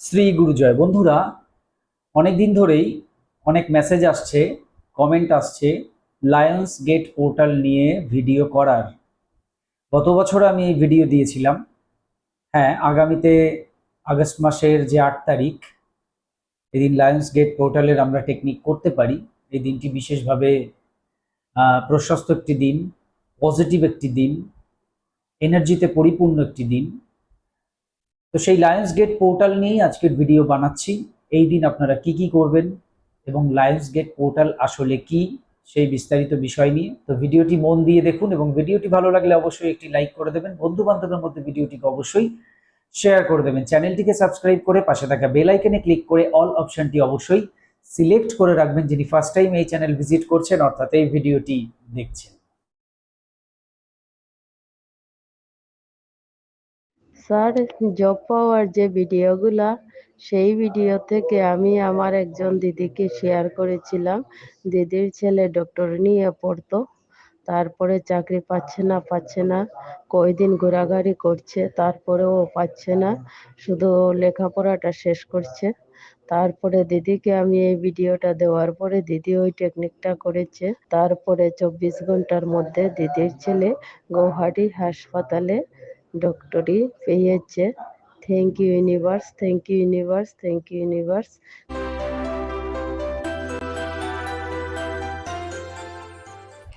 শ্রী গুরুজয়। বন্ধুরা অনেক দিন ধরেই অনেক মেসেজ আসছে কমেন্ট আসছে লায়ন্স গেট পোর্টাল নিয়ে ভিডিও করার। গত বছর আমি ভিডিও দিয়েছিলাম। হ্যাঁ আগামীতে আগস্ট মাসের যে আট তারিখ, এদিন লায়ন্স গেট পোর্টালের আমরা টেকনিক করতে পারি। এই দিনটি বিশেষভাবে প্রশস্ত একটি দিন পজিটিভ একটি দিন এনার্জিতে পরিপূর্ণ একটি দিন। তো সেই লায়ন্স গেট পোর্টাল নিয়েই আজকের ভিডিও বানাচ্ছি। এই দিন আপনারা কি কি করবেন এবং লায়ন্স গেট পোর্টাল আসলে কি, সেই বিস্তারিত বিষয় নিয়ে। তো ভিডিওটি মন দিয়ে দেখুন এবং ভিডিওটি ভালো লাগলে অবশ্যই একটি লাইক করে দেবেন। বন্ধু বান্ধবের মধ্যে ভিডিওটিকে অবশ্যই শেয়ার করে দেবেন। চ্যানেলটিকে সাবস্ক্রাইব করে পাশে থাকা বেল আইকনে ক্লিক করে অল অপশনটি অবশ্যই সিলেক্ট করে রাখবেন। যিনি ফার্স্ট টাইম এই চ্যানেল ভিজিট করছেন, অর্থাৎ এই ভিডিওটি দেখছেন। স্যার জব পাওয়ার যে ভিডিওগুলা, সেই ভিডিও থেকে আমি আমার একজন দিদিকে শেয়ার করেছিলাম। দিদির ছেলে ডক্টর নিয়ে পড়তো, তারপরে চাকরি পাচ্ছে না পাচ্ছে না, কয়দিন ঘোরাঘুরি করছে, তারপরেও পাচ্ছে না, শুধু লেখাপড়াটা শেষ করছে। তারপরে দিদিকে আমি এই ভিডিওটা দেওয়ার পরে দিদি ওই টেকনিকটা করেছে। তারপরে চব্বিশ ঘণ্টার মধ্যে দিদির ছেলে গৌহাটি হাসপাতালে ডক্টরি পেয়েছে thank you universe thank you universe thank you universe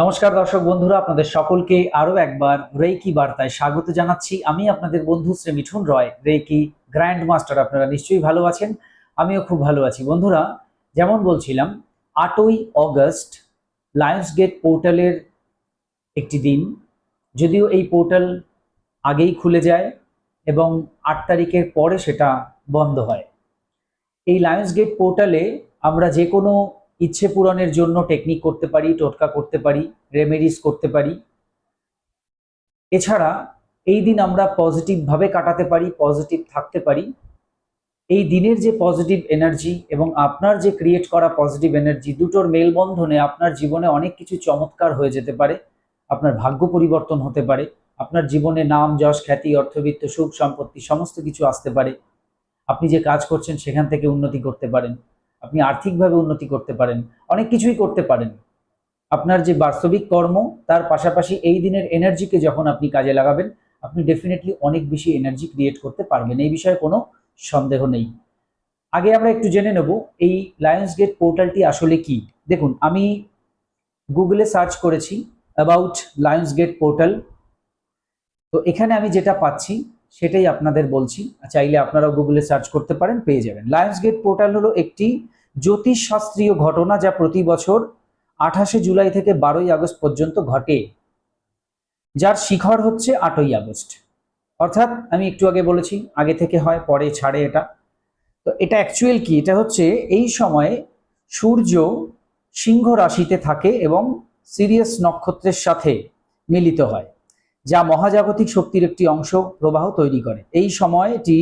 নমস্কার দর্শক বন্ধুরা, আপনাদের সকলকে আরও একবার রেইকি বার্তায় স্বাগত জানাচ্ছি। আমি আপনাদের বন্ধু Shri Mithun Roy, reiki grand master আপনারা নিশ্চয়ই ভালো আছেন? আমিও খুব ভালো আছি। বন্ধুরা, যেমন বলছিলাম, আটই অগস্ট লায়ন্স গেট পোর্টালের একটি দিন। যদিও এই পোর্টাল আগেই খুলে যায় এবং আট তারিখের পরে সেটা বন্ধ হয়। এই লায়ন্স গেট পোর্টালে আমরা যে কোনো ইচ্ছে পূরণের জন্য টেকনিক করতে পারি, টোটকা করতে পারি রেমেডিস করতে পারি। এছাড়া এই দিন আমরা পজিটিভভাবে কাটাতে পারি পজিটিভ থাকতে পারি। এই দিনের যে পজিটিভ এনার্জি এবং আপনার যে ক্রিয়েট করা পজিটিভ এনার্জি দুটোর মেলবন্ধনে আপনার জীবনে অনেক কিছু চমৎকার হয়ে যেতে পারে, আপনার ভাগ্য পরিবর্তন হতে পারে। আপনার জীবনে নাম, যশ, খ্যাতি, অর্থবিত্ত, সুখ, সম্পত্তি, সমস্ত কিছু আসতে পারে। আপনি যে কাজ করছেন, সেখান থেকে উন্নতি করতে পারেন। আপনি আর্থিকভাবে উন্নতি করতে পারেন। অনেক কিছুই করতে পারেন। আপনার যে বাস্তবিক কর্ম, তার পাশাপাশি এই দিনের এনার্জিকে যখন আপনি কাজে লাগাবেন, আপনি ডেফিনেটলি অনেক বেশি এনার্জি ক্রিয়েট করতে পারবেন। এই বিষয়ে কোনো সন্দেহ নেই। আগে আমরা একটু জেনে নেব, এই লায়ন্স গেট পোর্টালটি আসলে কি? দেখুন, আমি গুগলে সার্চ করেছি অ্যাবাউট লায়ন্স গেট পোর্টাল। তো এখানে আমি যেটা পাচ্ছি, সেটাই আপনাদের বলছি। চাইলে আপনারাও গুগলে সার্চ করতে পারেন, পেয়ে যাবেন। লায়ন্স গেট পোর্টাল হলো একটি জ্যোতিষ শাস্ত্রীয় ঘটনা যা প্রতি বছর আঠাশে জুলাই থেকে বারোই আগস্ট পর্যন্ত ঘটে। যার শিখর হচ্ছে আটই আগস্ট। অর্থাৎ আমি একটু আগে বলেছি, আগে থেকে হয়, পরে ছাড়ে এটা। তো এটা অ্যাকচুয়াল কি? এটা হচ্ছে এই সময়ে সূর্য সিংহ রাশিতে থাকে এবং সিরিয়াস নক্ষত্রের সাথে মিলিত হয়। যা মহাজাগতিক শক্তির একটি অংশ প্রবাহ তৈরি করে। এই সময়টি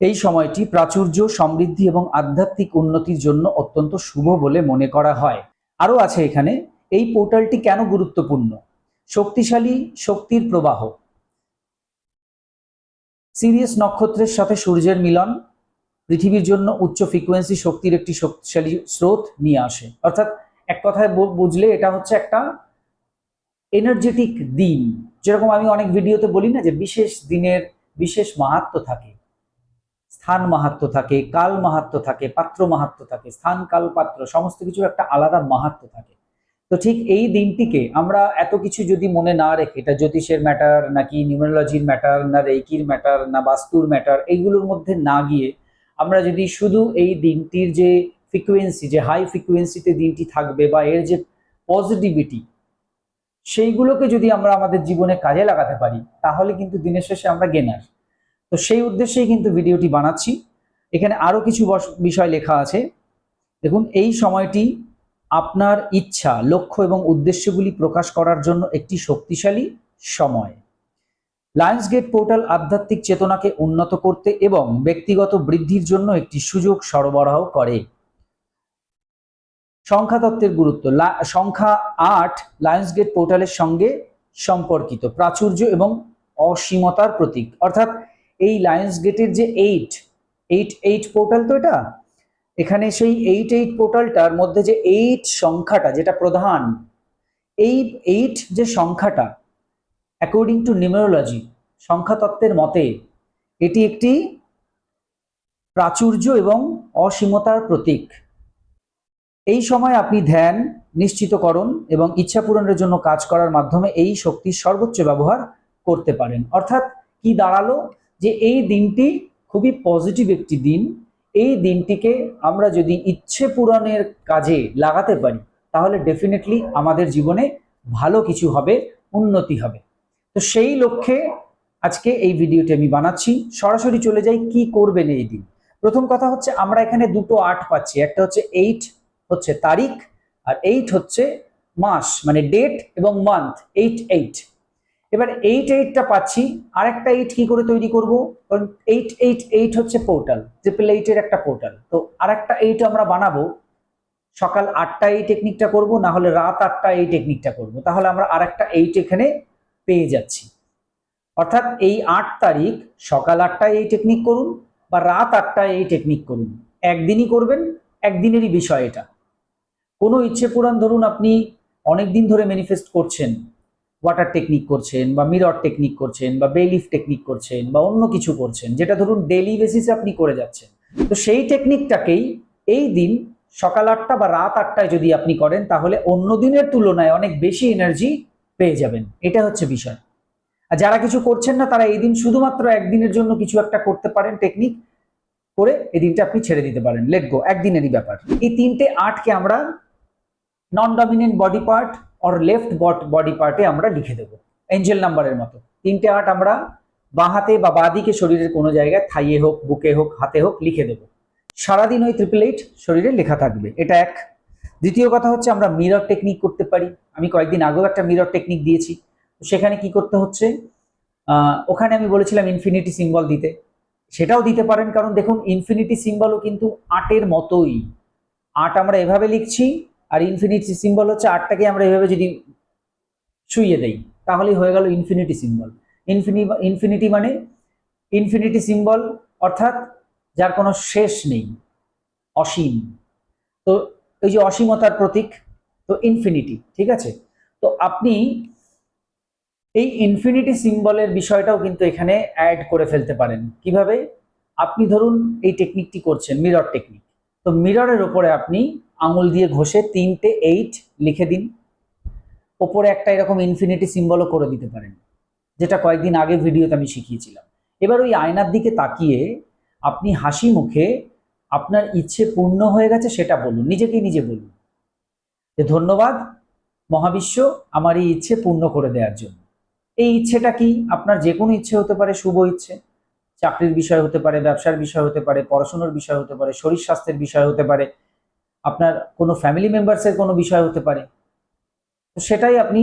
এই সময়টি প্রাচুর্য, সমৃদ্ধি এবং আধ্যাত্মিক উন্নতির জন্য অত্যন্ত শুভ বলে মনে করা হয়। আরও আছে এখানে, এই পোর্টালটি কেন গুরুত্বপূর্ণ? শক্তিশালী শক্তির প্রবাহ। সিরিয়াস নক্ষত্রের সাথে সূর্যের মিলন পৃথিবীর জন্য উচ্চ ফ্রিকোয়েন্সি শক্তির একটি শক্তিশালী স্রোত নিয়ে আসে। অর্থাৎ এক কথায় বুঝলে এটা হচ্ছে একটা এনার্জেটিক দিন। যেরকম আমি অনেক ভিডিওতে বলি না যে বিশেষ দিনের বিশেষ মাহাত্ম থাকে। স্থান মাহাত্ম থাকে, কাল মাহাত্ম থাকে, পাত্র মাহাত্ম থাকে, স্থান, কাল, পাত্র, সমস্ত কিছুর একটা আলাদা মাহাত্ম থাকে। তো ঠিক এই দিনটিকে আমরা এত কিছু যদি মনে না রেখে, এটা জ্যোতিষের ম্যাটার নাকি নিউমেরোলজির ম্যাটার না রেইকির ম্যাটার না বাস্তুর ম্যাটার এইগুলোর মধ্যে না গিয়ে আমরা যদি শুধু এই দিনটির যে ফ্রিকুয়েন্সি যে হাই ফ্রিকুয়েন্সিতে দিনটি থাকবে বা এর যে পজিটিভিটি সেইগুলোকে যদি আমরা আমাদের জীবনে কাজে লাগাতে পারি, তাহলে কিন্তু দিনের শেষে আমরা গেনার তো সেই উদ্দেশ্যেই কিন্তু ভিডিওটি বানাচ্ছি। এখানে আরও কিছু বিষয় লেখা আছে। দেখুন, এই সময়টি আপনার ইচ্ছা, লক্ষ্য এবং উদ্দেশ্যগুলি প্রকাশ করার জন্য একটি শক্তিশালী সময়। লায়ন্স গেট পোর্টাল আধ্যাত্মিক চেতনাকে উন্নত করতে এবং ব্যক্তিগত বৃদ্ধির জন্য একটি সুযোগ সরবরাহ করে। সংখ্যা তত্ত্বের গুরুত্ব সংখ্যা আট লায়ন্স গেট পোর্টালের সঙ্গে সম্পর্কিত, প্রাচুর্য এবং অসীমতার প্রতীক। অর্থাৎ এই লায়ন্স গেটের যে এইট এইট এইট পোর্টাল তো এটা? এখানে সেই এইট এইট পোর্টালটার মধ্যে যে এইট সংখ্যাটা, যেটা প্রধান, এই এইট যে সংখ্যাটা অ্যাকর্ডিং টু নিউমেরোলজি সংখ্যাতত্ত্বের মতে, এটি একটি প্রাচুর্য এবং অসীমতার প্রতীক। এই সময় আপনি ধ্যান নিশ্চিতকরণ এবং ইচ্ছা পূরণের জন্য কাজ করার মাধ্যমে এই শক্তির সর্বোচ্চ ব্যবহার করতে পারেন। অর্থাৎ কি দাঁড়াল? যে এই দিনটি খুবই পজিটিভ একটি দিন। এই দিনটিকে আমরা যদি ইচ্ছে পূরণের কাজে লাগাতে পারি, তাহলে ডেফিনেটলি আমাদের জীবনে ভালো কিছু হবে, উন্নতি হবে। তো সেই লক্ষ্যে আজকে এই ভিডিওটি আমি বানাচ্ছি। সরাসরি চলে যাই কি করবেন এই দিন। প্রথম কথা হচ্ছে আমরা এখানে দুটো আট পাচ্ছি। একটা হচ্ছে এইট হচ্ছে তারিখ আর এইট হচ্ছে মাস মানে ডেট এবং মান্থ এইট এইট এবার এইট এইটটা পাচ্ছি, আরেকটা এইট কি করে তৈরি করব? কারণ এইট এইট এইট হচ্ছে পোর্টাল ট্রিপল এইটের একটা পোর্টাল তো আরেকটা এইট আমরা বানাবো, সকাল আটটা এই টেকনিকটা করব, না হলে রাত আটটা এই টেকনিকটা করব। তাহলে আমরা আরেকটা এইট এখানে পেয়ে যাচ্ছি। অর্থাৎ এই আট তারিখ সকাল আটটায় এই টেকনিক করুন বা রাত আটটায় এই টেকনিক করুন। একদিনই করবেন, একদিনেরই বিষয় এটা। কোনো ইচ্ছে পূরণ ধরুন আপনি অনেক দিন ধরে ম্যানিফেস্ট করছেন ওয়াটার টেকনিক করছেন বা মিরর টেকনিক করছেন বা বেলিফ টেকনিক করছেন বা অন্য কিছু করছেন, যেটা ধরুন ডেলি বেসিসে আপনি করে যাচ্ছেন। তো সেই টেকনিকটাকেই এই দিন সকাল আটটা বা রাত আটটায় যদি আপনি করেন, তাহলে অন্য দিনের তুলনায় অনেক বেশি এনার্জি পেয়ে যাবেন। এটা হচ্ছে বিষয়। আর যারা কিছু করছেন না, তারা এই দিন শুধুমাত্র একদিনের জন্য কিছু একটা করতে পারেন টেকনিক করে, এই দিনটা আপনি ছেড়ে দিতে পারেন। লেট গো একদিনেরই ব্যাপার। এই তিনটে আটকে আমরা non dominant body part or left body পার্টে আমরা লিখে দেবো। এঞ্জেল নাম্বারের মতো। তিনটে আট আমরা বাঁ হাতে বা বাঁ দিকে শরীরের কোনো জায়গায় থাইয়ে হোক, বুকে হোক, হাতে হোক লিখে দেবো। সারাদিন ওই ট্রিপল এইট শরীরে লেখা থাকবে। এটা এক। দ্বিতীয় কথা হচ্ছে আমরা মিরর টেকনিক করতে পারি। আমি কয়েকদিন আগেও একটা মিরর টেকনিক দিয়েছি। সেখানে কি করতে হচ্ছে? ওখানে আমি বলেছিলাম ইনফিনিটি সিম্বল দিতে। সেটাও দিতে পারেন। কারণ দেখুন ইনফিনিটি সিম্বলও কিন্তু আটের মতোই। আট আমরা এভাবে লিখছি আর ইনফিনিটি সিম্বল হচ্ছে আটটাকে আমরা এভাবে যদি শুইয়ে দেই, তাহলেই হয়ে গেল ইনফিনিটি সিম্বল ইনফিনি ইনফিনিটি মানে ইনফিনিটি সিম্বল অর্থাৎ যার কোনো শেষ নেই, অসীম। তো এই যে অসীমতার প্রতীক, তো ইনফিনিটি ঠিক আছে? তো আপনি এই ইনফিনিটি সিম্বলের বিষয়টাও কিন্তু এখানে অ্যাড করে ফেলতে পারেন। কীভাবে? আপনি ধরুন এই টেকনিকটি করছেন মিরর টেকনিক তো মিররের ওপরে আপনি আঙুল দিয়ে ঘষে তিনটে এইট লিখে দিন। ওপরে একটা এরকম ইনফিনিটি সিম্বলও করে দিতে পারেন, যেটা কয়েকদিন আগে ভিডিওতে আমি শিখিয়েছিলাম। এবার ওই আয়নার দিকে তাকিয়ে আপনি হাসি মুখে আপনার ইচ্ছে পূর্ণ হয়ে গেছে সেটা বলুন, নিজেকেই নিজে বলুন যে ধন্যবাদ মহাবিশ্ব আমার এই ইচ্ছে পূর্ণ করে দেওয়ার জন্য। এই ইচ্ছেটা কি? আপনার যে কোনো ইচ্ছে হতে পারে, শুভ ইচ্ছে, চাকরির বিষয় হতে পারে, ব্যবসার বিষয় হতে পারে, পড়াশোনার বিষয় হতে পারে, শরীর স্বাস্থ্যের বিষয় হতে পারে আপনার কোনো ফ্যামিলি মেম্বার্সের কোনো বিষয় হতে পারে। তো সেটাই আপনি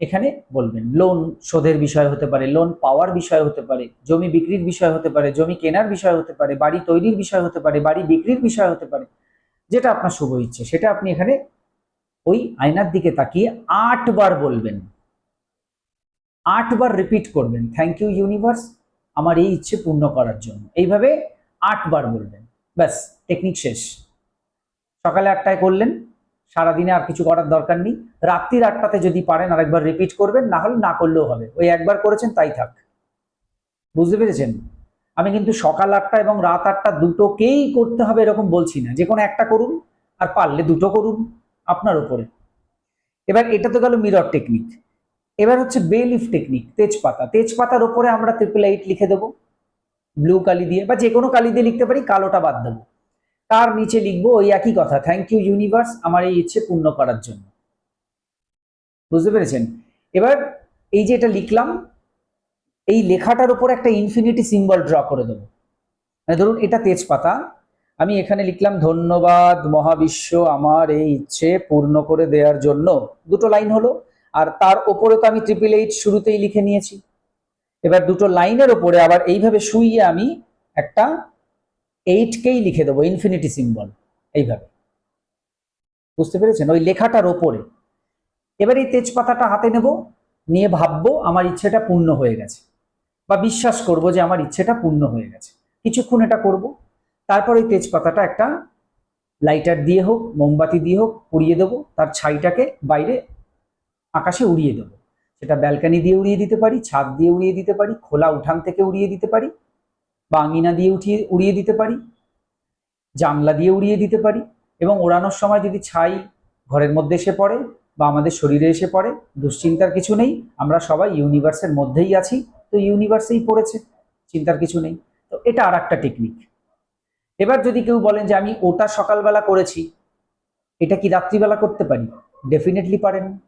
এখানে বলবেন। লোন শোধের বিষয় হতে পারে লোন পাওয়ার বিষয় হতে পারে, জমি বিক্রির বিষয় হতে পারে, জমি কেনার বিষয় হতে পারে, বাড়ি তৈরির বিষয় হতে পারে, বাড়ি বিক্রির বিষয় হতে পারে, যেটা আপনার শুভ ইচ্ছে, সেটা আপনি এখানে ওই আয়নার দিকে তাকিয়ে আটবার বলবেন। আটবার রিপিট করবেন থ্যাংক ইউ ইউনিভার্স আমার এই ইচ্ছে পূর্ণ করার জন্য। এইভাবে আটবার বলবেন। ব্যাস টেকনিক শেষ। সকালে আটটায় করলেন, সারাদিনে আর কিছু করার দরকার নেই। রাত্রির আটটাতে যদি পারেন আরেকবার রিপিট করবেন, না হলে না করলেও হবে। ওই একবার করেছেন, তাই থাক। বুঝতে পেরেছেন? আমি কিন্তু সকাল আটটা এবং রাত আটটা দুটোকেই করতে হবে এরকম বলছি না। যে কোনো একটা করুন, আর পারলে দুটো করুন আপনার উপরে। এবার এটা তো গেল মিরর টেকনিক এবার হচ্ছে বেলিফ টেকনিক তেজপাতা। তেজপাতার ওপরে আমরা ট্রিপল এইট লিখে দেবো ব্লু কালি দিয়ে, বা যে কোনো কালি দিয়ে লিখতে পারি, কালোটা বাদ দেবো। তার নিচে লিখব ওই একই কথা থ্যাংক ইউ ইউনিভার্স আমার এই ইচ্ছে পূর্ণ করার জন্য। বুঝতে পেরেছেন? এবার এই যে এটা লিখলাম, এই লেখাটার উপর একটা ইনফিনিটি সিম্বল ড্র করে দেবো। মানে ধরুন, এটা তেজপাতা, আমি এখানে লিখলাম, ধন্যবাদ মহাবিশ্ব আমার এই ইচ্ছে পূর্ণ করে দেওয়ার জন্য। দুটো লাইন হলো, আর তার ওপরে তো আমি ট্রিপল এইট শুরুতেই লিখে নিয়েছি। এবার দুটো লাইনের ওপরে আবার এইভাবে শুইয়ে আমি একটা এইটকেই লিখে দেবো ইনফিনিটি সিম্বল এইভাবে। বুঝতে পেরেছেন? ওই লেখাটার ওপরে। এবার এই তেজপাতাটা হাতে নেব, নিয়ে ভাববো আমার ইচ্ছেটা পূর্ণ হয়ে গেছে। বা বিশ্বাস করব যে আমার ইচ্ছেটা পূর্ণ হয়ে গেছে। কিছুক্ষণ এটা করব, তারপর ওই তেজপাতাটা একটা লাইটার দিয়ে হোক, মোমবাতি দিয়ে হোক, পুড়িয়ে দেবো, তার ছাইটাকে বাইরে আকাশে উড়িয়ে দেবো। সেটা ব্যালকানি দিয়ে উড়িয়ে দিতে পারি, ছাদ দিয়ে উড়িয়ে দিতে পারি, খোলা উঠান থেকে উড়িয়ে দিতে পারি বা আঙিনা দিয়ে উঠিয়ে, উড়িয়ে দিতে পারি জানলা দিয়ে উড়িয়ে দিতে পারি এবং ওড়ানোর সময় যদি ছাই ঘরের মধ্যে এসে পড়ে বা আমাদের শরীরে এসে পড়ে, দুশ্চিন্তার কিছু নেই, আমরা সবাই ইউনিভার্সের মধ্যেই আছি, তো ইউনিভার্সেই পড়েছে, চিন্তার কিছু নেই। তো এটা আর একটা টেকনিক। এবার যদি কেউ বলেন যে আমি ওটা সকালবেলা করেছি, এটা কি রাত্রিবেলা করতে পারি? ডেফিনেটলি পারেন।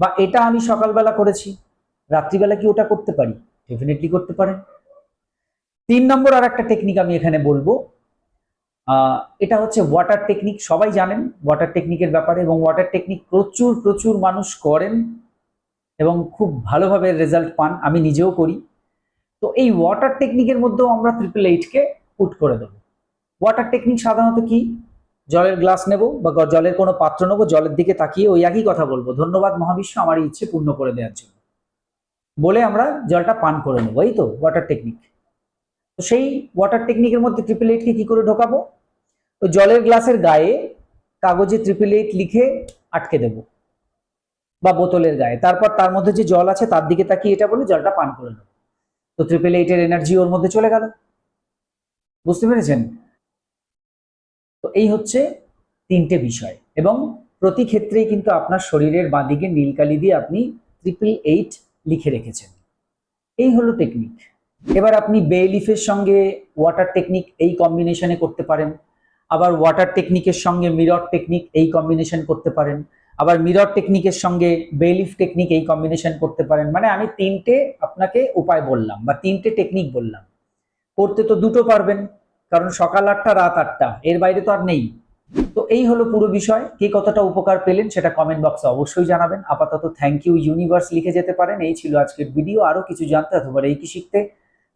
বা এটা আমি সকালবেলা করেছি, রাত্রিবেলা কি ওটা করতে পারি? ডেফিনেটলি করতে পারেন। তিন নম্বর আর একটা টেকনিক আমি এখানে বলব। এটা হচ্ছে ওয়াটার টেকনিক সবাই জানেন ওয়াটার টেকনিকের ব্যাপারে এবং ওয়াটার টেকনিক প্রচুর প্রচুর মানুষ করেন এবং খুব ভালোভাবে রেজাল্ট পান। আমি নিজেও করি। তো এই ওয়াটার টেকনিকের মধ্যেও আমরা ট্রিপল এইটকে পুট করে দেবো। ওয়াটার টেকনিক সাধারণত কি? জলের গ্লাস নেব বা জলের কোনো পাত্র নেব, জলের দিকে তাকিয়ে ওই একই কথা বলব। ধন্যবাদ মহাবিশ্ব আমার ইচ্ছে পূর্ণ করে দেওয়ার জন্য। বলে আমরা জলটা পান করে নেব। এই তো ওয়াটার টেকনিক তো সেই ওয়াটার টেকনিকের মধ্যে ট্রিপল এইটকে কি করে ঢোকাবো? তো জলের গ্লাসের গায়ে কাগজে ট্রিপল এইট লিখে আটকে দেব, বা বোতলের গায়ে। তারপর তার মধ্যে যে জল আছে তার দিকে তাকিয়ে এটা বলে জলটা পান করে নেব। তো ট্রিপল এইটের এনার্জি ওর মধ্যে চলে গেল। বুঝতে পেরেছেন? তো এই হচ্ছে তিনটে বিষয়। এবং প্রতি ক্ষেত্রেই কিন্তু আপনার শরীরের বাঁদিকে নীলকালি দিয়ে আপনি ট্রিপল এইট লিখে রেখেছেন। এই হলো টেকনিক এবার আপনি বে লিফের সঙ্গে ওয়াটার টেকনিক এই কম্বিনেশনে করতে পারেন। আবার ওয়াটার টেকনিকের সঙ্গে মিরর টেকনিক এই কম্বিনেশন করতে পারেন। আবার মিরর টেকনিকের সঙ্গে বেলিফ টেকনিক এই কম্বিনেশন করতে পারেন। মানে আমি তিনটে আপনাকে উপায় বললাম বা তিনটে টেকনিক বললাম। করতে তো দুটো পারবেন, কারণ সকাল আটটা, রাত আটটা, এর বাইরে তো আর নেই। তো এই হলো পুরো বিষয়। কে কতটা উপকার পেলেন সেটা কমেন্ট বক্সে অবশ্যই জানাবেন। আপাতত থ্যাংক ইউ ইউনিভার্স লিখে যেতে পারেন। এই ছিল আজকের ভিডিও আরও কিছু জানতে অথবা এই কি শিখতে